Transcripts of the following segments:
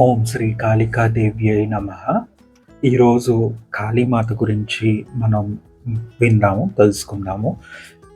ఓం శ్రీ కాళికాదేవి అయి నమ. ఈరోజు కాళీమాత గురించి మనం విందాము తెలుసుకుందాము.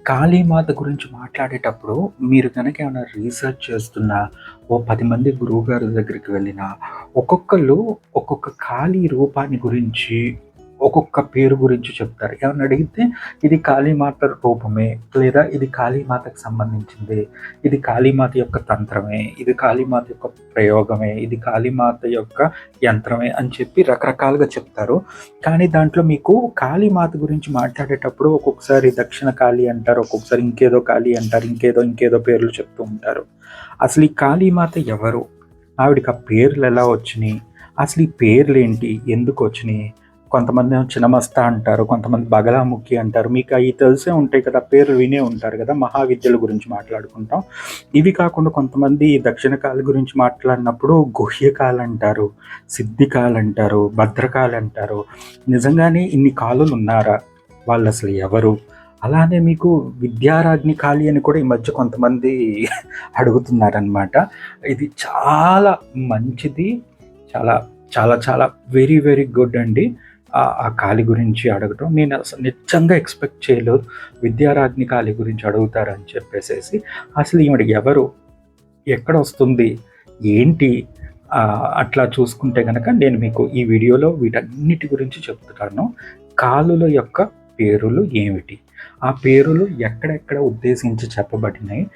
కాళీమాత గురించి మాట్లాడేటప్పుడు మీరు కనుక ఏమైనా రీసెర్చ్ చేస్తున్నా ఓ పది మంది గురువుగారి దగ్గరికి వెళ్ళినా ఒక్కొక్కళ్ళు ఒక్కొక్క కాళీ రూపాన్ని గురించి ఒక్కొక్క పేరు గురించి చెప్తారు. ఏమన్నా అడిగితే ఇది కాళీమాత రూపమే లేదా ఇది కాళీమాతకు సంబంధించింది ఇది కాళీమాత యొక్క తంత్రమే ఇది కాళీమాత యొక్క ప్రయోగమే ఇది కాళీమాత యొక్క యంత్రమే అని చెప్పి రకరకాలుగా చెప్తారు. కానీ దాంట్లో మీకు కాళీమాత గురించి మాట్లాడేటప్పుడు ఒక్కొక్కసారి దక్షిణ కాళీ అంటారు ఒక్కొక్కసారి ఇంకేదో కాళీ అంటారు ఇంకేదో ఇంకేదో పేర్లు చెప్తూ ఉంటారు. అసలు ఈ కాళీమాత ఎవరు? ఆవిడకి ఆ పేర్లు ఎలా వచ్చినాయి? అసలు ఈ పేర్లు ఏంటి? ఎందుకు వచ్చినాయి? కొంతమంది చినమస్తా అంటారు కొంతమంది బగలాముఖి అంటారు. మీకు అవి తెలిసే ఉంటాయి కదా పేరు వినే ఉంటారు కదా మహావిద్యల గురించి మాట్లాడుకుంటాం. ఇవి కాకుండా కొంతమంది దక్షిణ కాల గురించి మాట్లాడినప్పుడు గుహ్యకాలు అంటారు సిద్ధికాలు అంటారు భద్రకాలు అంటారు నిజంగానే ఇన్ని కాలులు ఉన్నారా వాళ్ళు అసలు ఎవరు? అలానే మీకు విద్యారాజ్ని ఖాళీ అని కూడా ఈ మధ్య కొంతమంది అడుగుతున్నారనమాట ఇది చాలా మంచిది చాలా చాలా చాలా వెరీ వెరీ గుడ్ అండి. ఆ కాలి గురించి అడగటం. నేను అసలు నిజంగా ఎక్స్పెక్ట్ చేయలేదు. విద్యారాజ్ని కాళి గురించి అడుగుతారని చెప్పేసేసి అసలు ఈవిడ ఎవరు? ఎక్కడ వస్తుంది? ఏంటి? అట్లా చూసుకుంటే కనుక నేను మీకు ఈ వీడియోలో వీటన్నిటి గురించి చెప్తున్నాను. కాలుల యొక్క పేరులు ఏమిటి? ఆ పేరులు ఎక్కడెక్కడ ఉద్దేశించి చెప్పబడినాయి?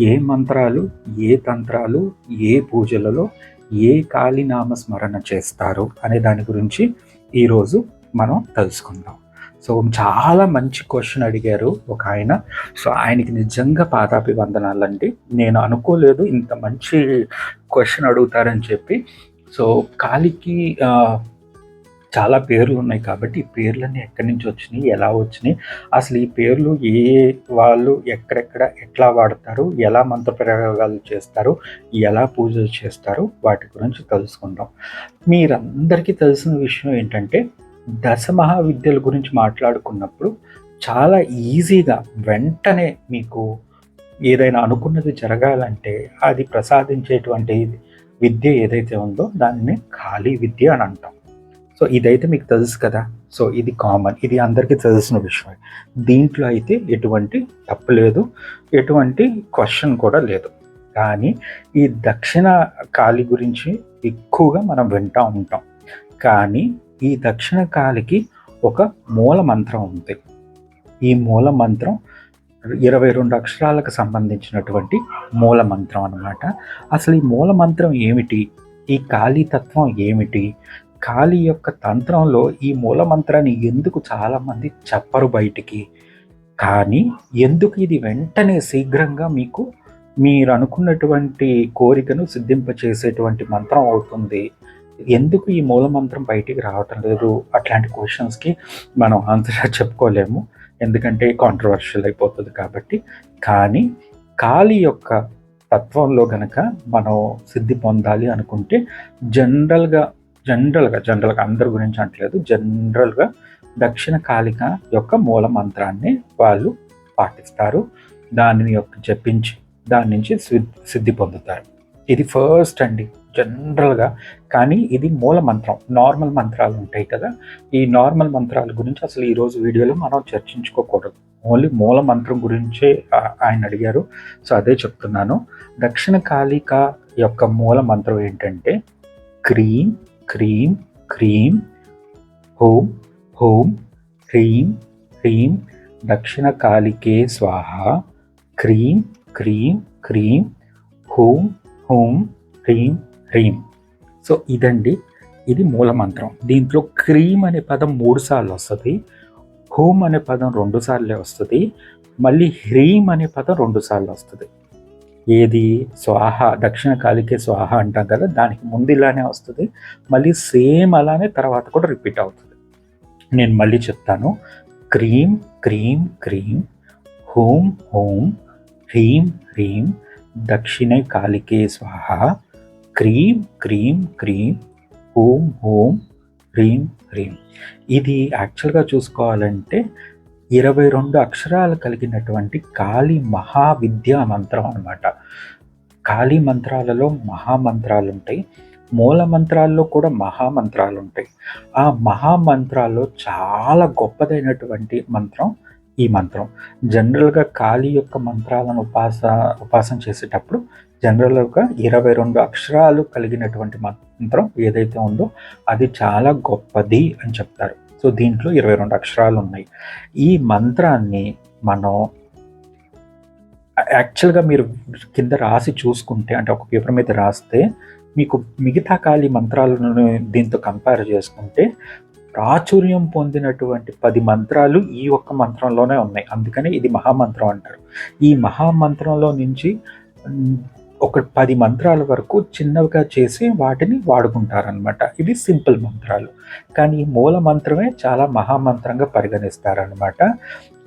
ఏ మంత్రాలు ఏ తంత్రాలు ఏ పూజలలో ఏ కాళీనామ స్మరణ చేస్తారు? అనే దాని గురించి ఈరోజు మనం తెలుసుకుందాం. సో చాలా మంచి క్వశ్చన్ అడిగారు ఒక ఆయన. సో ఆయనకి నిజంగా పాదాపి వందనాలండి నేను అనుకోలేదు ఇంత మంచి క్వశ్చన్ అడుగుతారని చెప్పి. సో కాలికి చాలా పేర్లు ఉన్నాయి కాబట్టి ఈ పేర్లన్నీ ఎక్కడి నుంచి వచ్చినాయి ఎలా వచ్చినాయి? అసలు ఈ పేర్లు ఏ వాళ్ళు ఎక్కడెక్కడ ఎట్లా వాడతారు? ఎలా మంత్ర ప్రయోగాలు చేస్తారు? ఎలా పూజలు చేస్తారు? వాటి గురించి తెలుసుకుందాం. మీరందరికీ తెలిసిన విషయం ఏంటంటే దశ మహావిద్యల గురించి మాట్లాడుకున్నప్పుడు చాలా ఈజీగా వెంటనే మీకు ఏదైనా అనుకున్నది జరగాలంటే అది ప్రసాదించేటువంటి విద్య ఏదైతే ఉందో దాన్ని ఖాళీ విద్య అని అంటాం. సో ఇదైతే మీకు తెలుసు కదా. సో ఇది కామన్ ఇది అందరికీ తెలిసిన విషయం. దీంట్లో అయితే ఎటువంటి తప్పు లేదు. ఎటువంటి క్వశ్చన్ కూడా లేదు. కానీ ఈ దక్షిణ కాళి గురించి ఎక్కువగా మనం వింటూ ఉంటాం. కానీ ఈ దక్షిణ కాలికి ఒక మూల మంత్రం ఉంది. ఈ మూల మంత్రం ఇరవై రెండు అక్షరాలకు సంబంధించినటువంటి మూల మంత్రం అనమాట అసలు ఈ మూల మంత్రం ఏమిటి? ఈ కాళీతత్వం ఏమిటి? కాళీ యొక్క తంత్రంలో ఈ మూల మంత్రాన్ని ఎందుకు చాలామంది చెప్పరు బయటికి? కానీ ఎందుకు ఇది వెంటనే శీఘ్రంగా మీకు మీరు అనుకున్నటువంటి కోరికను సిద్ధింపచేసేటువంటి మంత్రం అవుతుంది? ఎందుకు ఈ మూల మంత్రం బయటికి రావటం లేదు? అట్లాంటి క్వశ్చన్స్కి మనం ఆన్సర్ చెప్పుకోలేము. ఎందుకంటే కాంట్రవర్షియల్ అయిపోతుంది కాబట్టి. కానీ కాళీ యొక్క తత్వంలో కనుక మనం సిద్ధి పొందాలి అనుకుంటే జనరల్గా జనరల్గా జనరల్గా అందరి గురించి అంటలేదు. జనరల్గా దక్షిణ కాళిక యొక్క మూల మంత్రాన్ని వాళ్ళు పాటిస్తారు. దానిని యొక్క జపించి దాని నుంచి సిద్ధి పొందుతారు. ఇది ఫస్ట్ అండి. జనరల్గా కానీ ఇది మూల మంత్రం. నార్మల్ మంత్రాలు ఉంటాయి కదా. ఈ నార్మల్ మంత్రాల గురించి అసలు ఈరోజు వీడియోలో మనం చర్చించుకోకూడదు. ఓన్లీ మూల మంత్రం గురించే ఆయన అడిగారు. సో అదే చెప్తున్నాను. దక్షిణ కాళిక యొక్క మూల మంత్రం ఏంటంటే క్రీం క్రీం క్రీం హోం హోం హ్రీం హ్రీం దక్షిణ కాళికే స్వాహ క్రీం క్రీం క్రీం హోం హోం హ్రీం హ్రీం సో ఇదండి. ఇది మూల మంత్రం దీంట్లో క్రీమ్ అనే పదం మూడు సార్లు వస్తుంది హోమ్ అనే పదం రెండు సార్లే వస్తుంది మళ్ళీ హ్రీం అనే పదం రెండు సార్లు వస్తుంది. ఏది? స్వాహ దక్షిణ కాలికే స్వాహ అంటాం కదా దానికి ముందు ఇలానే వస్తుంది. మళ్ళీ సేమ్ అలానే తర్వాత కూడా రిపీట్ అవుతుంది. నేను మళ్ళీ చెప్తాను. క్రీం క్రీం క్రీం హోం హోం హ్రీం హ్రీం దక్షిణ కాలికే స్వాహ క్రీం క్రీం క్రీం ఓం ఓం హ్రీం హ్రీం. ఇది యాక్చువల్గా చూసుకోవాలంటే ఇరవై రెండు అక్షరాలు కలిగినటువంటి కాళీ మహావిద్యా మంత్రం అనమాట కాళీ మంత్రాలలో మహామంత్రాలు ఉంటాయి మూల మంత్రాల్లో కూడా మహామంత్రాలు ఉంటాయి ఆ మహామంత్రాల్లో చాలా గొప్పదైనటువంటి మంత్రం ఈ మంత్రం. జనరల్గా కాళీ యొక్క మంత్రాలను ఉపాస ఉపాసన చేసేటప్పుడు జనరల్గా ఇరవై రెండు అక్షరాలు కలిగినటువంటి మంత్రం ఏదైతే ఉందో అది చాలా గొప్పది అని చెప్తారు. సో దీంట్లో ఇరవై రెండు అక్షరాలు ఉన్నాయి. ఈ మంత్రాన్ని మనం యాక్చువల్గా మీరు కింద రాసి చూసుకుంటే అంటే ఒక పేపర్ మీద రాస్తే మీకు మిగతా ఖాళీ మంత్రాలను దీంతో కంపేర్ చేసుకుంటే ప్రాచుర్యం పొందినటువంటి పది మంత్రాలు ఈ ఒక్క మంత్రంలోనే ఉన్నాయి. అందుకని ఇది మహామంత్రం అంటారు. ఈ మహామంత్రంలో నుంచి ఒక పది మంత్రాల వరకు చిన్నవిగా చేసి వాటిని వాడుకుంటారనమాట ఇవి సింపుల్ మంత్రాలు. కానీ మూల మంత్రమే చాలా మహామంత్రంగా పరిగణిస్తారనమాట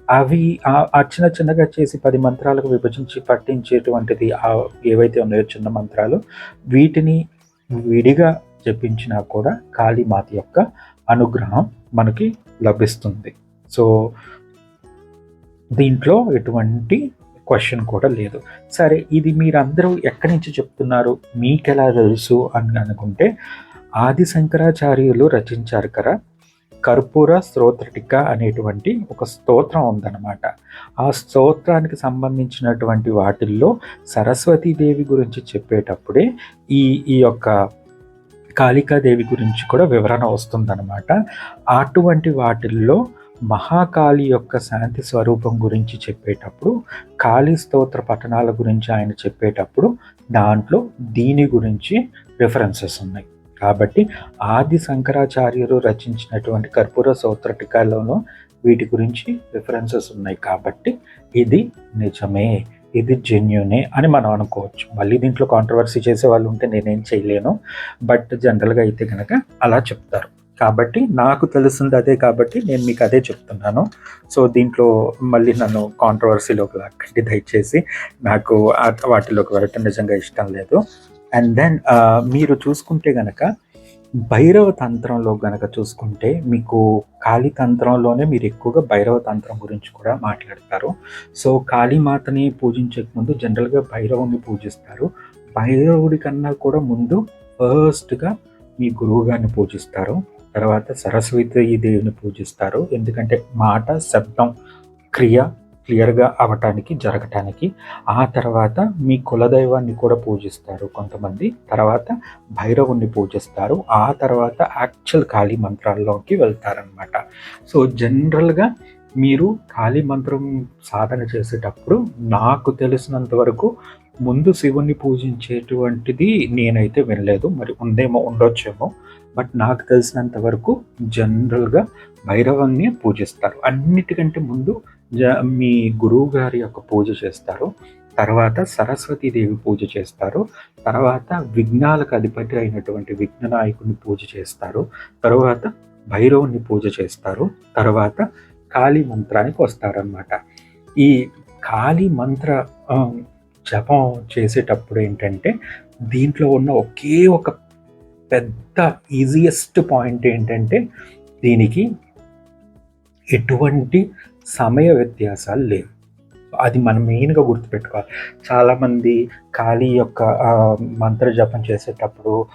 అవి ఆ చిన్న చిన్నగా చేసి పది మంత్రాలకు విభజించి పట్టించేటువంటిది ఏవైతే ఉన్నాయో చిన్న మంత్రాలు వీటిని విడిగా జపించినా కూడా కాళీమాత యొక్క అనుగ్రహం మనకి లభిస్తుంది. సో దీంట్లో ఎటువంటి క్వశ్చన్ కూడా లేదు. సరే ఇది మీరందరూ ఎక్కడి నుంచి చెప్తున్నారు? మీకెలా తెలుసు అని అనుకుంటే ఆది శంకరాచార్యులు రచించారు కదా కర్పూర స్తోత్రటిక అనేటువంటి ఒక స్తోత్రం ఉందన్నమాట. ఆ స్తోత్రానికి సంబంధించినటువంటి వాటిల్లో సరస్వతీదేవి గురించి చెప్పేటప్పుడే ఈ ఈ యొక్క కాళికాదేవి గురించి కూడా వివరణ వస్తుందన్నమాట. అటువంటి వాటిల్లో మహాకాళి యొక్క శాంతి స్వరూపం గురించి చెప్పేటప్పుడు కాళీ స్తోత్ర పఠనాల గురించి ఆయన చెప్పేటప్పుడు దాంట్లో దీని గురించి రిఫరెన్సెస్ ఉన్నాయి. కాబట్టి ఆది శంకరాచార్యులు రచించినటువంటి కర్పూర సౌత్రటికాలోనూ వీటి గురించి రిఫరెన్సెస్ ఉన్నాయి. కాబట్టి ఇది నిజమే ఇది జెన్యునే అని మనం అనుకోవచ్చు. మళ్ళీ దీంట్లో కాంట్రవర్సీ చేసే వాళ్ళు ఉంటే నేనేం చేయలేను. బట్ జనరల్గా అయితే కనుక అలా చెప్తారు. కాబట్టి నాకు తెలిసింది అదే కాబట్టి నేను మీకు అదే చెప్తున్నాను. సో దీంట్లో మళ్ళీ నన్ను కాంట్రవర్సీలోకి లాక్కండి దయచేసి. నాకు వాటిలోకి వెళ్ళటం నిజంగా ఇష్టం లేదు. అండ్ దెన్ మీరు చూసుకుంటే గనక భైరవ తంత్రంలో గనక చూసుకుంటే మీకు కాళీ తంత్రంలోనే మీరు ఎక్కువగా భైరవ తంత్రం గురించి కూడా మాట్లాడతారు. సో కాళీమాతని పూజించక ముందు జనరల్గా భైరవుని పూజిస్తారు. భైరవుడి కన్నా కూడా ముందు ఫస్ట్గా మీ గురువుగారిని పూజిస్తారు. తర్వాత సరస్వతి దేవిని పూజిస్తారు. ఎందుకంటే మాట శబ్దం క్రియ క్లియర్గా అవటానికి జరగటానికి. ఆ తర్వాత మీ కులదైవాన్ని కూడా పూజిస్తారు కొంతమంది. తర్వాత భైరవుణ్ణి పూజిస్తారు. ఆ తర్వాత యాక్చువల్ కాళీ మంత్రాల్లోకి వెళ్తారనమాట సో జనరల్గా మీరు కాళీ మంత్రం సాధన చేసేటప్పుడు నాకు తెలిసినంత వరకు ముందు శివుణ్ణి పూజించేటువంటిది నేనైతే వినలేదు. మరి ఉందేమో ఉండొచ్చేమో. బట్ నాకు తెలిసినంత వరకు జనరల్గా భైరవాన్ని పూజిస్తారు. అన్నిటికంటే ముందు మీ గురువు గారి యొక్క పూజ చేస్తారు. తర్వాత సరస్వతీదేవి పూజ చేస్తారు. తర్వాత విఘ్నాలకు అధిపతి అయినటువంటి విఘ్ననాయకుని పూజ చేస్తారు. తర్వాత భైరవుని పూజ చేస్తారు. తర్వాత కాళీ మంత్రానికి వస్తారనమాట ఈ కాళీ మంత్ర జపం చేసేటప్పుడు ఏంటంటే దీంట్లో ఉన్న ఒకే ఒక పెద్ద ఈజియెస్ట్ పాయింట్ ఏంటంటే దీనికి ఎటువంటి సమయ వ్యత్యాసాలు లేవు. అది మనం మెయిన్గా గుర్తుపెట్టుకోవాలి. చాలామంది ఖాళీ యొక్క మంత్ర జపం చేసేటప్పుడు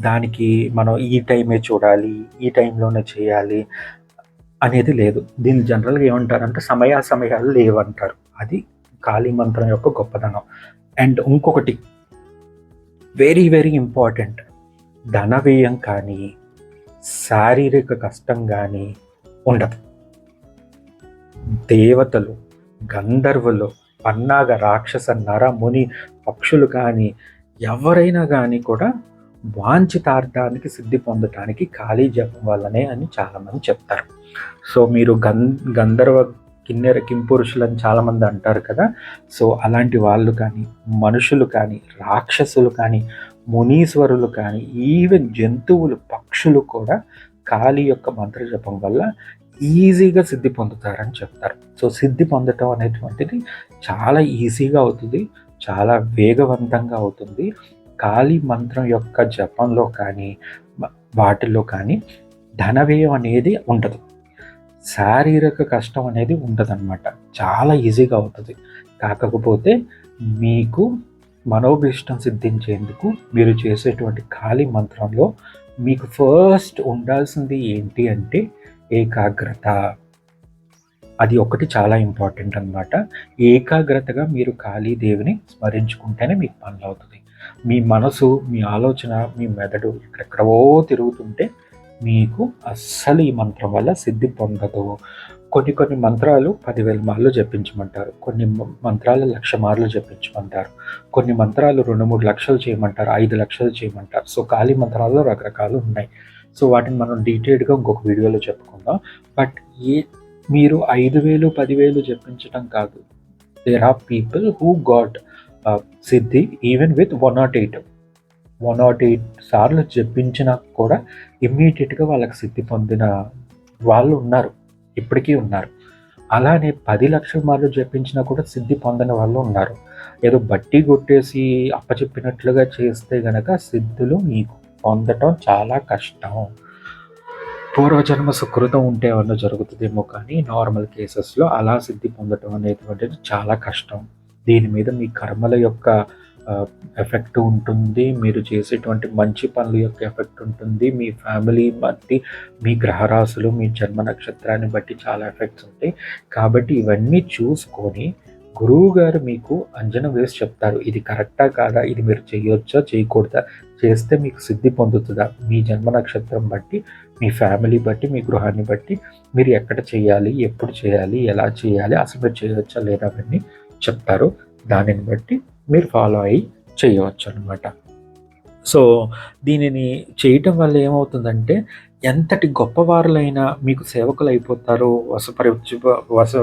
దానికి మనం ఈ టైమే చూడాలి ఈ టైంలోనే చేయాలి అనేది లేదు. దీన్ని జనరల్గా ఏమంటారంటే సమయాసమయాలు లేవంటారు. అది కాళీ మంత్రం యొక్క గొప్పతనం. అండ్ ఇంకొకటి వెరీ వెరీ ఇంపార్టెంట్. ధన వ్యయం కానీ శారీరక కష్టం కానీ ఉండదు. దేవతలు గంధర్వులు పన్నాగ రాక్షస నర ముని పక్షులు కానీ ఎవరైనా కానీ కూడా వాంఛితార్థానికి సిద్ధి పొందటానికి ఖాళీ జపం వల్లనే అని చాలామంది చెప్తారు. సో మీరు గం గంధర్వ కిన్నెర కింపురుషులని చాలామంది అంటారు కదా. సో అలాంటి వాళ్ళు కానీ మనుషులు కానీ రాక్షసులు కానీ మునీశ్వరులు కానీ ఈవెన్ జంతువులు పక్షులు కూడా కాళీ యొక్క మంత్రజపం వల్ల ఈజీగా సిద్ధి పొందుతారని చెప్తారు. సో సిద్ధి పొందటం అనేటువంటిది చాలా ఈజీగా అవుతుంది చాలా వేగవంతంగా అవుతుంది. కాళీ మంత్రం యొక్క జపంలో కానీ వాటిల్లో కానీ ధనవ్యయం అనేది ఉండదు. శారీరక కష్టం అనేది ఉండదన్నమాట. చాలా ఈజీగా అవుతుంది. కాకపోతే మీకు మనోభీష్టం సిద్ధించేందుకు మీరు చేసేటువంటి ఖాళీ మంత్రంలో మీకు ఫస్ట్ ఉండాల్సింది ఏంటి అంటే ఏకాగ్రత. అది ఒకటి చాలా ఇంపార్టెంట్ అనమాట ఏకాగ్రతగా మీరు కాళీదేవిని స్మరించుకుంటేనే మీకు పనులు అవుతుంది మీ మనసు మీ ఆలోచన మీ మెదడు ఎక్కడెక్కడో తిరుగుతుంటే మీకు అస్సలు ఈ మంత్రం వల్ల సిద్ధి పొందదు. కొన్ని కొన్ని మంత్రాలు పదివేల మార్లు జపించమంటారు. కొన్ని మంత్రాలు లక్ష మార్లు జపించమంటారు. కొన్ని మంత్రాలు రెండు మూడు లక్షలు చేయమంటారు ఐదు లక్షలు చేయమంటారు. సో ఖాళీ మంత్రాల్లో రకరకాలు ఉన్నాయి. సో వాటిని మనం డీటెయిల్డ్గా ఇంకొక వీడియోలో చెప్పుకుందాం. బట్ ఏ మీరు ఐదు వేలు పదివేలు జపించడం కాదు. There are people who got Siddhi even with one naught eight one naught eight సార్లు జపించినా కూడా ఇమ్మీడియట్గా వాళ్ళకి సిద్ధి పొందిన వాళ్ళు ఉన్నారు ఇప్పటికీ ఉన్నారు. అలానే పది లక్షల మార్లు జపించినా కూడా సిద్ధి పొందని వాళ్ళు ఉన్నారు. ఏదో బట్టి కొట్టేసి అప్పచెప్పినట్లుగా చేస్తే గనక సిద్ధులు మీకు పొందటం చాలా కష్టం. పూర్వజన్మ సుకృతం ఉంటే ఏమన్నా జరుగుతుందేమో కానీ నార్మల్ కేసెస్లో అలా సిద్ధి పొందటం అనేటువంటిది చాలా కష్టం. దీని మీద మీ కర్మల యొక్క ఎఫెక్ట్ ఉంటుంది మీరు చేసేటువంటి మంచి పనుల యొక్క ఎఫెక్ట్ ఉంటుంది మీ ఫ్యామిలీ బట్టి మీ గ్రహరాశులు మీ జన్మ నక్షత్రాన్ని బట్టి చాలా ఎఫెక్ట్స్ ఉంటాయి. కాబట్టి ఇవన్నీ చూసుకొని గురువు గారు మీకు అంజనం వేసి చెప్తారు. ఇది కరెక్టా కాదా? ఇది మీరు చేయొచ్చా? చేయకూడదా? చేస్తే మీకు సిద్ధి పొందుతుందా? మీ జన్మ నక్షత్రం బట్టి మీ ఫ్యామిలీ బట్టి మీ గృహాన్ని బట్టి మీరు ఎక్కడ చేయాలి? ఎప్పుడు చేయాలి? ఎలా చేయాలి? అసలు మీరు చేయవచ్చా లేదా? అవన్నీ చెప్తారు. దానిని బట్టి మీరు ఫాలో అయ్యి చేయవచ్చు అనమాట సో దీనిని చేయటం వల్ల ఏమవుతుందంటే ఎంతటి గొప్పవారులైనా మీకు సేవకులు అయిపోతారు వసపరి వస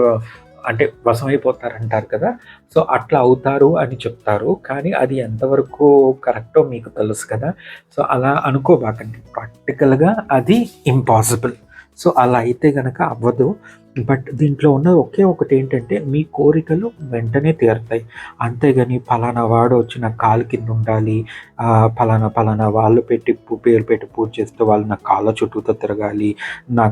అంటే వశమైపోతారంటారు కదా? సో అట్లా అవుతారు అని చెప్తారు. కానీ అది ఎంతవరకు కరెక్టో మీకు తెలుసు కదా? సో అలా అనుకోబాకండి. ప్రాక్టికల్గా అది ఇంపాసిబుల్ సో అలా అయితే కనుక అవ్వదు. బట్ దీంట్లో ఉన్న ఒకే ఒకటి ఏంటంటే మీ కోరికలు వెంటనే తీరుతాయి. అంతేగాని ఫలానా వాడు వచ్చిన కాలు కింద ఉండాలి ఫలానా ఫలానా వాళ్ళు పెట్టి పేరు పెట్టి పూజ చేస్తే వాళ్ళు నా కాళ్ళ చుట్టూతో తిరగాలి నా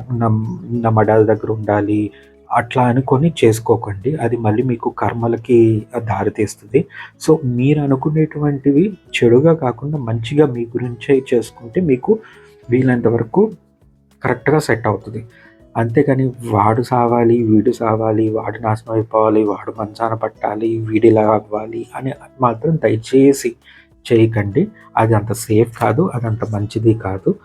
నా మడాల దగ్గర ఉండాలి అట్లా అనుకొని చేసుకోకండి. అది మళ్ళీ మీకు కర్మలకి దారితీస్తుంది సో మీరు అనుకునేటువంటివి చెడుగా కాకుండా మంచిగా మీ గురించే చేసుకుంటే మీకు వీలైనంత వరకు కరెక్ట్గా సెట్ అవుతుంది. అంతేకాని వాడు సావాలి వీడు సావాలి వాడు నాశనం అయిపోవాలి వాడు మంచాన పట్టాలి వీడిలా అవ్వాలి అని మాత్రం దయచేసి చేయకండి. అది అంత సేఫ్ కాదు అది అంత మంచిది కాదు.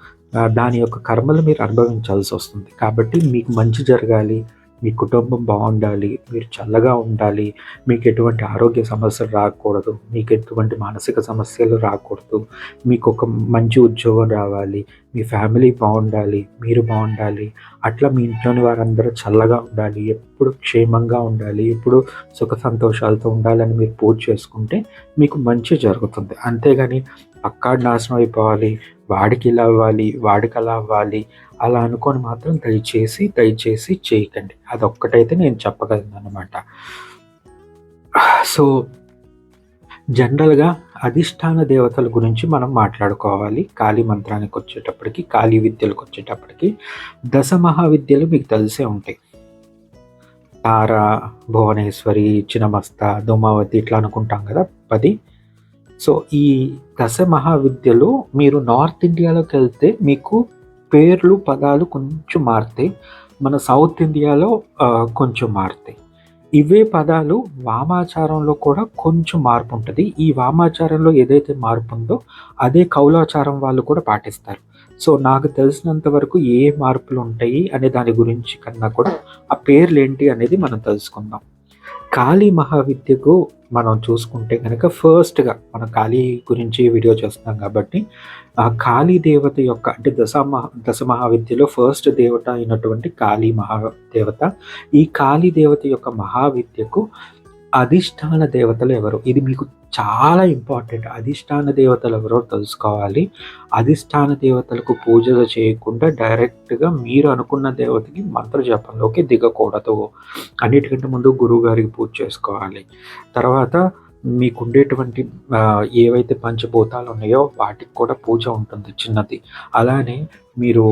దాని యొక్క కర్మలు మీరు అనుభవించాల్సి వస్తుంది. కాబట్టి మీకు మంచి జరగాలి మీ కుటుంబం బాగుండాలి మీరు చల్లగా ఉండాలి మీకు ఎటువంటి ఆరోగ్య సమస్యలు రాకూడదు మీకు ఎటువంటి మానసిక సమస్యలు రాకూడదు మీకు ఒక మంచి ఉద్యోగం రావాలి మీ ఫ్యామిలీ బాగుండాలి మీరు బాగుండాలి అట్లా మీ ఇంట్లోని వారందరూ చల్లగా ఉండాలి ఎప్పుడు క్షేమంగా ఉండాలి ఎప్పుడు సుఖ సంతోషాలతో ఉండాలని మీరు పూజ చేసుకుంటే మీకు మంచి జరుగుతుంది. అంతేగాని పక్కాడు నాశనం అయిపోవాలి వాడికి ఇలా అవ్వాలి వాడికి అలా అవ్వాలి అలా అనుకొని మాత్రం దయచేసి దయచేసి చేయకండి. అదొక్కటైతే నేను చెప్పగలను అనమాట సో జనరల్గా అధిష్టాన దేవతల గురించి మనం మాట్లాడుకోవాలి. కాళీ మంత్రానికి వచ్చేటప్పటికి కాళీ విద్యలకు వచ్చేటప్పటికి దశ మహావిద్యలు మీకు తెలిసే ఉంటాయి. తార భువనేశ్వరి చినమస్త దుమావతి ఇట్లా అనుకుంటాం కదా పది. సో ఈ దశ మహావిద్యలు మీరు నార్త్ ఇండియాలోకి వెళ్తే మీకు పేర్లు పదాలు కొంచెం మారుతాయి మన సౌత్ ఇండియాలో కొంచెం మారుతాయి ఇవే పదాలు వామాచారంలో కూడా కొంచెం మార్పు ఉంటుంది. ఈ వామాచారంలో ఏదైతే మార్పు ఉందో అదే కౌలాచారం వాళ్ళు కూడా పాటిస్తారు. సో నాకు తెలిసినంత వరకు ఏ మార్పులు ఉంటాయి అనే దాని గురించి కన్నా కూడా ఆ పేర్లు ఏంటి అనేది మనం తెలుసుకుందాం. కాళీ మహావిద్యకు మనం చూసుకుంటే కనుక ఫస్ట్గా మన కాళీ గురించి వీడియో చేస్తున్నాం కాబట్టి ఆ కాళీ దేవత యొక్క అంటే దశ మహా దశ మహావిద్యలో ఫస్ట్ దేవత అయినటువంటి కాళీ మహాదేవత. ఈ కాళీ దేవత యొక్క మహావిద్యకు అధిష్టాన దేవతలు ఎవరు? ఇది మీకు చాలా ఇంపార్టెంట్ అధిష్టాన దేవతలు ఎవరో తెలుసుకోవాలి. అధిష్టాన దేవతలకు పూజలు చేయకుండా డైరెక్ట్గా మీరు అనుకున్న దేవతకి మంత్ర జపంలోకి దిగకూడదు. అన్నిటికంటే ముందు గురువుగారికి పూజ చేసుకోవాలి. తర్వాత మీకుండేటువంటి ఏవైతే పంచభూతాలు ఉన్నాయో వాటికి కూడా పూజ ఉంటుంది చిన్నది. అలానే మీరు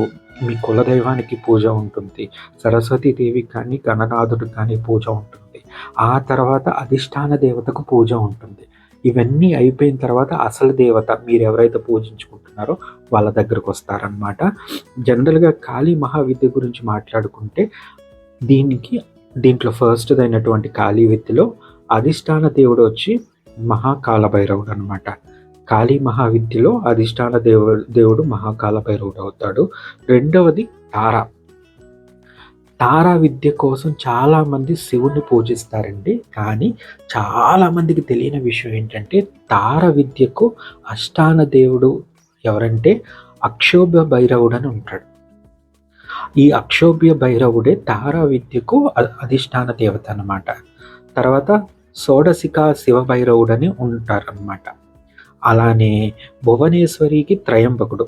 మీ కులదైవానికి పూజ ఉంటుంది. సరస్వతీదేవికి కానీ గణనాథుడికి కానీ పూజ ఉంటుంది. ఆ తర్వాత అధిష్టాన దేవతకు పూజ ఉంటుంది. ఇవన్నీ అయిపోయిన తర్వాత అసలు దేవత మీరు ఎవరైతే పూజించుకుంటున్నారో వాళ్ళ దగ్గరకు వస్తారనమాట జనరల్గా కాళీ మహావిద్య గురించి మాట్లాడుకుంటే దీనికి దీంట్లో ఫస్ట్ అయినటువంటి కాళీ విద్యలో అధిష్టాన దేవుడు వచ్చి మహాకాలభైరవుడు అనమాట కాళీ మహావిద్యలో అధిష్టాన దేవు దేవుడు మహాకాల భైరవుడు అవుతాడు. రెండవది తార. తారా విద్య కోసం చాలామంది శివుణ్ణి పూజిస్తారండి. కానీ చాలామందికి తెలియని విషయం ఏంటంటే తార విద్యకు అష్టాన దేవుడు ఎవరంటే అక్షోభ్య భైరవుడు అని ఉంటాడు. ఈ అక్షోభ్య భైరవుడే తారా విద్యకు అధిష్టాన దేవత అన్నమాట. తర్వాత షోడశిక శివ అని ఉంటారన్నమాట. అలానే భువనేశ్వరికి త్రయంబకుడు.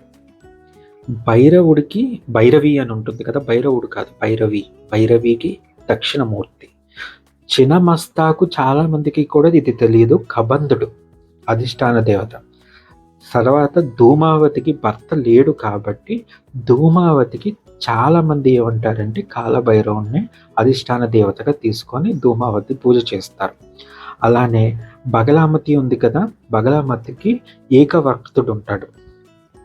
భైరవుడికి భైరవి అని ఉంటుంది కదా భైరవుడు కాదు భైరవి భైరవికి దక్షిణమూర్తి. చినమస్తాకు చాలామందికి కూడా ఇది తెలియదు కబంధుడు అధిష్టాన దేవత. తర్వాత ధూమావతికి భర్త లేడు కాబట్టి ధూమావతికి చాలా మంది ఏమంటారంటే కాలభైరవుని అధిష్టాన దేవతగా తీసుకొని ధూమావతి పూజ చేస్తారు. అలానే బగలామతి ఉంది కదా బగలామతికి ఏకవర్తుడు ఉంటాడు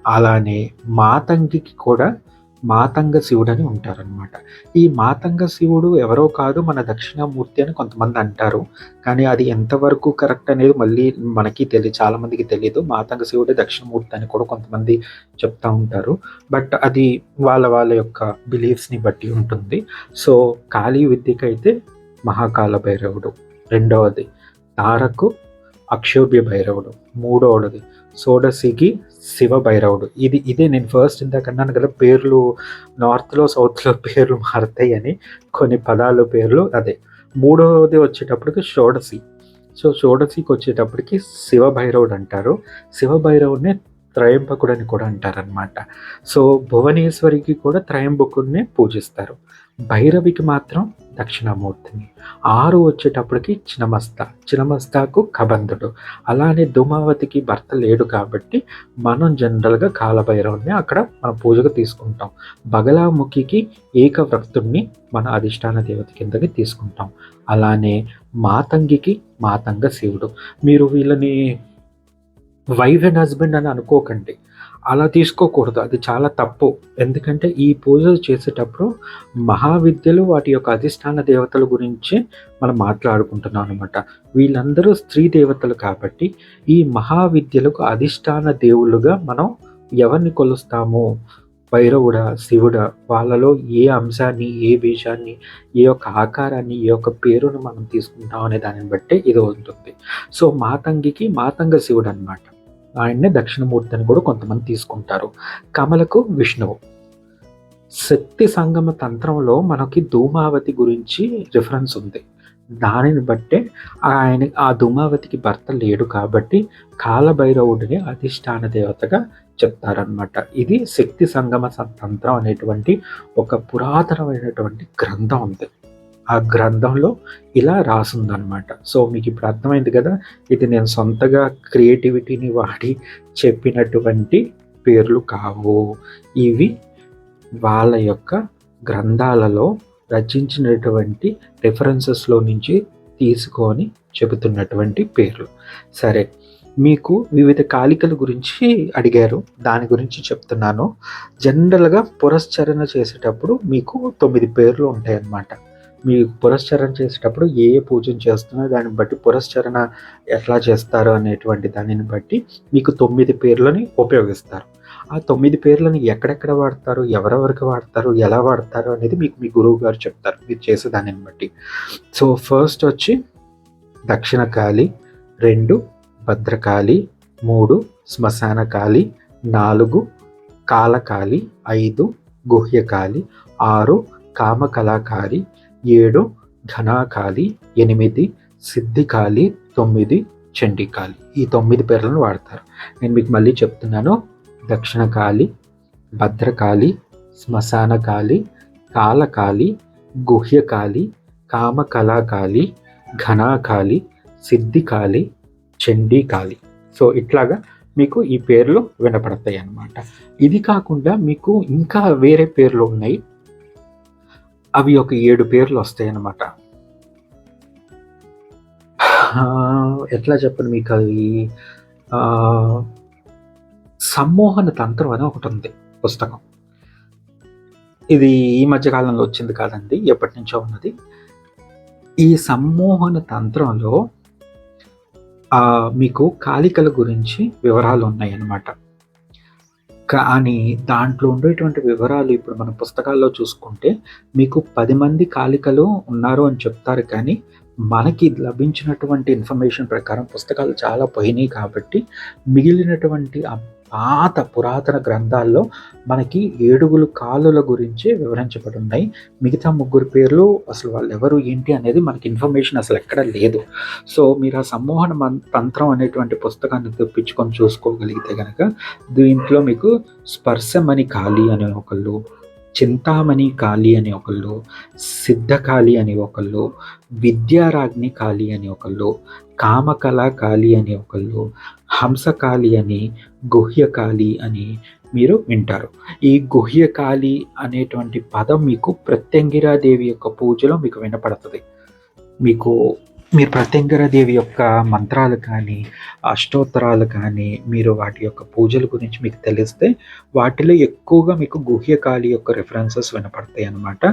అలానే మాతంగికి కూడా మాతంగ శివుడు అని ఉంటారనమాట ఈ మాతంగ శివుడు ఎవరో కాదు మన దక్షిణామూర్తి అని కొంతమంది అంటారు. కానీ అది ఎంతవరకు కరెక్ట్ అనేది మళ్ళీ మనకి తెలియదు చాలామందికి తెలియదు మాతంగ శివుడే దక్షిణమూర్తి అని కూడా కొంతమంది చెప్తా ఉంటారు. బట్ అది వాళ్ళ వాళ్ళ యొక్క బిలీఫ్స్ని బట్టి ఉంటుంది. సో కాళీ విద్యకైతే మహాకాల భైరవుడు. రెండవది తారకు అక్షోభ్య భైరవుడు. మూడవది షోడశికి శివ భైరవుడు ఇది ఇదే నేను ఫస్ట్ ఇందాక అన్నాను కదా పేర్లు నార్త్లో సౌత్లో పేర్లు మారుతాయి అని కొన్ని పదాలు పేర్లు అదే. మూడవది వచ్చేటప్పటికి షోడసి సో షోడసికి వచ్చేటప్పటికి శివ భైరవుడు అంటారు. శివ భైరవుడిని త్రయంబకుడు అని కూడా అంటారనమాట సో భువనేశ్వరికి కూడా త్రయంబకుడిని పూజిస్తారు. భైరవికి మాత్రం దక్షిణామూర్తిని. ఆరు వచ్చేటప్పటికి చినమస్త. చినమస్తాకు కబంధుడు. అలానే ధూమావతికి భర్త లేడు కాబట్టి మనం జనరల్గా కాలభైరవుని అక్కడ మన పూజకు తీసుకుంటాం. బగలాముఖికి ఏకవ్రక్తుడిని మన అధిష్టాన దేవత కిందకి తీసుకుంటాం. అలానే మాతంగికి మాతంగ శివుడు. మీరు వీళ్ళని వైఫ్ అండ్ హస్బెండ్ అని అనుకోకండి. అలా తీసుకోకూడదు. అది చాలా తప్పు. ఎందుకంటే ఈ పూజలు చేసేటప్పుడు మహావిద్యలు వాటి యొక్క అధిష్టాన దేవతల గురించి మనం మాట్లాడుకుంటున్నాం అనమాట వీళ్ళందరూ స్త్రీ దేవతలు కాబట్టి ఈ మహావిద్యలకు అధిష్టాన దేవుళ్ళుగా మనం ఎవరిని కొలుస్తాము? భైరవుడా శివుడా వాళ్ళలో ఏ అంశాన్ని ఏ విషయాన్ని ఏ యొక్క ఆకారాన్ని ఏ యొక్క పేరును మనం తీసుకుంటాం అనే దానిని బట్టే ఇది ఉంటుంది. సో మాతంగికి మాతంగ శివుడు అనమాట ఆయన్నే దక్షిణమూర్తి అని కూడా కొంతమంది తీసుకుంటారు. కమలకు విష్ణువు. శక్తి సంగమ తంత్రంలో మనకి ధూమావతి గురించి రిఫరెన్స్ ఉంది. దానిని బట్టే ఆయన ఆ ధూమావతికి భర్త లేడు కాబట్టి కాలభైరవుడిని అధిష్టాన దేవతగా చెప్తారనమాట ఇది శక్తి సంగమ తంత్రం అనేటువంటి ఒక పురాతనమైనటువంటి గ్రంథం ఉంది. ఆ గ్రంథంలో ఇలా రాసుందనమాట సో మీకు ఇప్పుడు అర్థమైంది కదా ఇది నేను సొంతగా క్రియేటివిటీని వాడి చెప్పినటువంటి పేర్లు కావు. ఇవి వాళ్ళ యొక్క గ్రంథాలలో రచించినటువంటి రెఫరెన్సెస్లో నుంచి తీసుకొని చెబుతున్నటువంటి పేర్లు. సరే మీకు వివిధ కాలికల గురించి అడిగారు దాని గురించి చెప్తున్నాను. జనరల్గా పురస్చరణ చేసేటప్పుడు మీకు తొమ్మిది పేర్లు ఉంటాయన్నమాట. మీరు పురస్చరణ చేసేటప్పుడు ఏ ఏ పూజను చేస్తున్నారో దాన్ని బట్టి పురస్చరణ ఎట్లా చేస్తారు అనేటువంటి దానిని బట్టి మీకు తొమ్మిది పేర్లని ఉపయోగిస్తారు. ఆ తొమ్మిది పేర్లను ఎక్కడెక్కడ వాడతారు ఎవరెవరికి వాడతారు ఎలా వాడతారు అనేది మీకు మీ గురువు గారు చెప్తారు మీరు చేసే దానిని బట్టి. సో ఫస్ట్ వచ్చి దక్షిణకాళి రెండు భద్రకాళి మూడు శ్మశానకాళి నాలుగు కాలకాళి ఐదు గుహ్యకాళి ఆరు కామకళాకారి ఏడు ఘనాకాళి ఎనిమిది సిద్ధికాళి తొమ్మిది చండికాళి ఈ తొమ్మిది పేర్లను వాడతారు. నేను మీకు మళ్ళీ చెప్తున్నాను. దక్షిణకాళి భద్రకాళి శ్మశానకాళి కాలకాళి గుహ్యకాళి కామకళాకాళి ఘనాకాళి సిద్ధికాళి చండీకాళి సో ఇట్లాగా మీకు ఈ పేర్లు వినపడతాయి అన్నమాట ఇది కాకుండా మీకు ఇంకా వేరే పేర్లు ఉన్నాయి. అవి ఒక ఏడు పేర్లు వస్తాయి అన్నమాట ఎట్లా చెప్పను మీకు అవి 'సమ్మోహన తంత్రం' అని ఒకటి ఉంది పుస్తకం. ఇది ఈ మధ్య కాలంలో వచ్చింది కాదండి. ఎప్పటినుంచో ఉన్నది. ఈ 'సమ్మోహన తంత్రంలో' మీకు కాలికల గురించి వివరాలు ఉన్నాయి అన్నమాట కానీ దాంట్లో ఉండేటువంటి వివరాలు ఇప్పుడు మన పుస్తకాల్లో చూసుకుంటే మీకు పది మంది కాలికలు ఉన్నారు అని చెప్తారు కానీ, మనకి లభించినటువంటి ఇన్ఫర్మేషన్ ప్రకారం పుస్తకాలు చాలా పోయినాయి కాబట్టి, మిగిలినటువంటి పాత పురాతన గ్రంథాల్లో మనకి ఏడుగులు కాలుల గురించి వివరించబడి ఉన్నాయి మిగతా ముగ్గురు పేర్లు అసలు వాళ్ళు ఎవరు ఏంటి అనేది మనకి ఇన్ఫర్మేషన్ అసలు ఎక్కడ లేదు. సో, మీరు ఆ 'సమ్మోహన తంత్రం' అనేటువంటి పుస్తకాన్ని తెప్పించుకొని చూసుకోగలిగితే కనుక దీంట్లో మీకు 'స్పర్శమణి కాళి' అని ఒకళ్ళు, 'చింతామణి కాళి' అని ఒకళ్ళు, 'సిద్ధకాళి' అని ఒకళ్ళు, విద్యారాజ్ని కాళి' అని ఒకళ్ళు, కామకళాకాళి కాళి' అని ఒకళ్ళు, 'హంసకాళి' అని, 'గుహ్యకాళి' అని మీరు వింటారు. ఈ 'గుహ్యకాళి' అనేటువంటి పదం మీకు ప్రత్యంగిరాదేవి యొక్క పూజలో మీకు వినపడుతుంది మీకు మీరు ప్రత్యంగరదేవి యొక్క మంత్రాలు కానీ, అష్టోత్తరాలు కానీ, మీరు వాటి యొక్క పూజల గురించి మీకు తెలిస్తే, వాటిలో ఎక్కువగా మీకు 'గుహ్యకాళి' యొక్క రిఫరెన్సెస్ వినపడతాయి అన్నమాట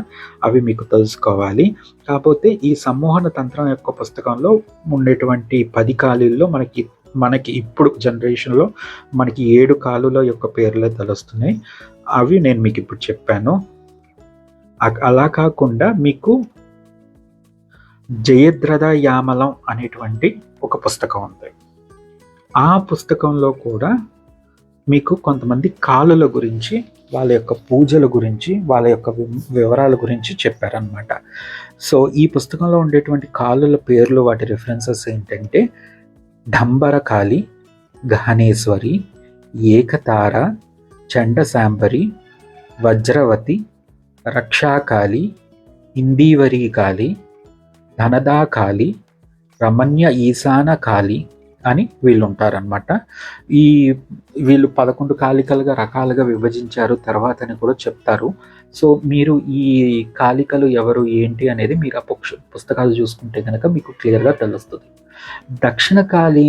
అవి మీకు తెలుసుకోవాలి. కాకపోతే ఈ 'సమ్మోహన తంత్రం' యొక్క పుస్తకంలో ఉండేటువంటి పది కాళీల్లో మనకి మనకి ఇప్పుడు జనరేషన్‌లో మనకి ఏడు కాలుల యొక్క పేర్లే తెలుస్తున్నాయి. అవి నేను మీకు ఇప్పుడు చెప్పాను. అలా కాకుండా మీకు 'జయద్రథ యామలం' అనేటువంటి ఒక పుస్తకం ఉంది. ఆ పుస్తకంలో కూడా మీకు కొంతమంది కాలుల గురించి, వాళ్ళ యొక్క పూజల గురించి, వాళ్ళ యొక్క వి వివరాల గురించి చెప్పారనమాట. సో, ఈ పుస్తకంలో ఉండేటువంటి కాలుల పేర్లు వాటి రిఫరెన్సెస్ ఏంటంటే, 'ఢంబరకాళి', 'గహనేశ్వరి', 'ఏకతార', 'చండశాంబరి', 'వజ్రవతి', 'రక్షాకాళి', 'ఇందీవరీ కాళి', 'ధనదా కాళి', 'రమణ్య ఈశాన కాళి' అని వీళ్ళుంటారనమాట. ఈ వీళ్ళు 11 కాళికలుగా రకాలుగా విభజించారు తర్వాత అని కూడా చెప్తారు. సో, మీరు ఈ కాళికలు ఎవరు, ఏంటి అనేది మీరు ఆ పుక్ష పుస్తకాలు చూసుకుంటే కనుక మీకు క్లియర్‌గా తెలుస్తుంది దక్షిణ కాళి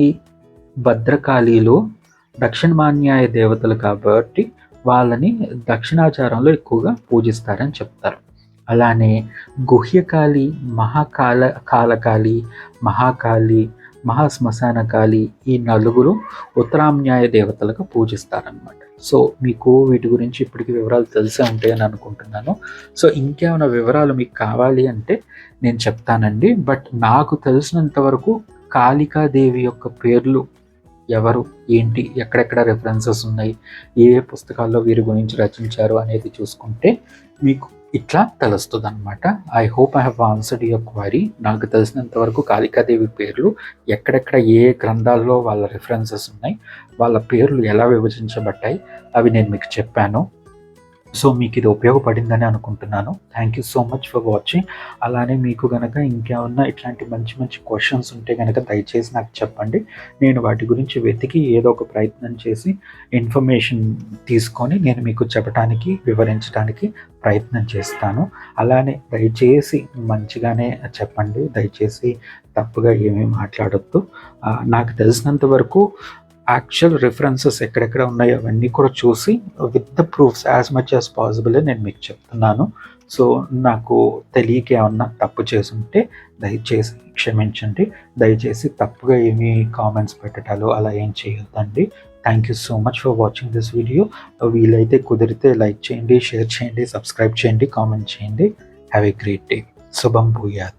భద్రకాళిలో దక్షిణమాన్యాయ దేవతలు కాబట్టి, వాళ్ళని దక్షిణాచారంలో ఎక్కువగా పూజిస్తారని చెప్తారు. అలానే 'గుహ్యకాళి', 'మహాకాల కాలకాళి', 'మహాకాళి', 'మహాశ్మశానకాళి' ఈ నలుగురు ఉత్తరామ్నాయ దేవతలుగా పూజిస్తారనమాట. సో, మీకు వీటి గురించి ఇప్పటికి వివరాలు తెలిసే ఉంటాయని అనుకుంటున్నాను. సో, ఇంకేమైనా వివరాలు మీకు కావాలి అంటే నేను చెప్తానండి. బట్ నాకు తెలిసినంత వరకు కాళికాదేవి యొక్క పేర్లు ఎవరు, ఏంటి, ఎక్కడెక్కడ రిఫరెన్సెస్ ఉన్నాయి, ఏ ఏ పుస్తకాల్లో వీరి గురించి రచించారు అనేది చూసుకుంటే మీకు ఇట్లా తెలుస్తదనమాట. I hope I have answered your query నాకు తెలిసినంత వరకు కాళికాదేవి పేర్లు ఎక్కడెక్కడ ఏ ఏ గ్రంథాల్లో వాళ్ళ రిఫరెన్సెస్ ఉన్నాయి, వాళ్ళ పేర్లు ఎలా విభజించబడ్డాయి, అవి నేను మీకు చెప్పాను. సో, మీకు ఇది ఉపయోగపడిందని అనుకుంటున్నాను. Thank you so much for watching. అలానే మీకు కనుక ఇంకేమన్నా ఇట్లాంటి మంచి మంచి క్వశ్చన్స్ ఉంటే కనుక దయచేసి నాకు చెప్పండి. నేను వాటి గురించి వెతికి ఏదో ఒక ప్రయత్నం చేసి ఇన్ఫర్మేషన్ తీసుకొని నేను మీకు చెప్పటానికి, వివరించడానికి ప్రయత్నం చేస్తాను. అలానే దయచేసి మంచిగానే చెప్పండి. దయచేసి తప్పుగా ఏమీ మాట్లాడొద్దు. నాకు తెలిసినంత వరకు యాక్చువల్ రిఫరెన్సెస్ ఎక్కడెక్కడ ఉన్నాయో అవన్నీ కూడా చూసి with the proofs as much as possible నేను మీకు చెప్తున్నాను. సో, నాకు తెలియక ఏమన్నా తప్పు చేసుంటే దయచేసి క్షమించండి. దయచేసి తప్పుగా ఏమి కామెంట్స్ పెట్టటాలు అలా ఏం చేయొద్దండి. Thank you so much for watching this video. వీలైతే కుదిరితే లైక్ చేయండి, షేర్ చేయండి, సబ్స్క్రైబ్ చేయండి, కామెంట్ చేయండి. Have a great day. శుభం భూయాత్.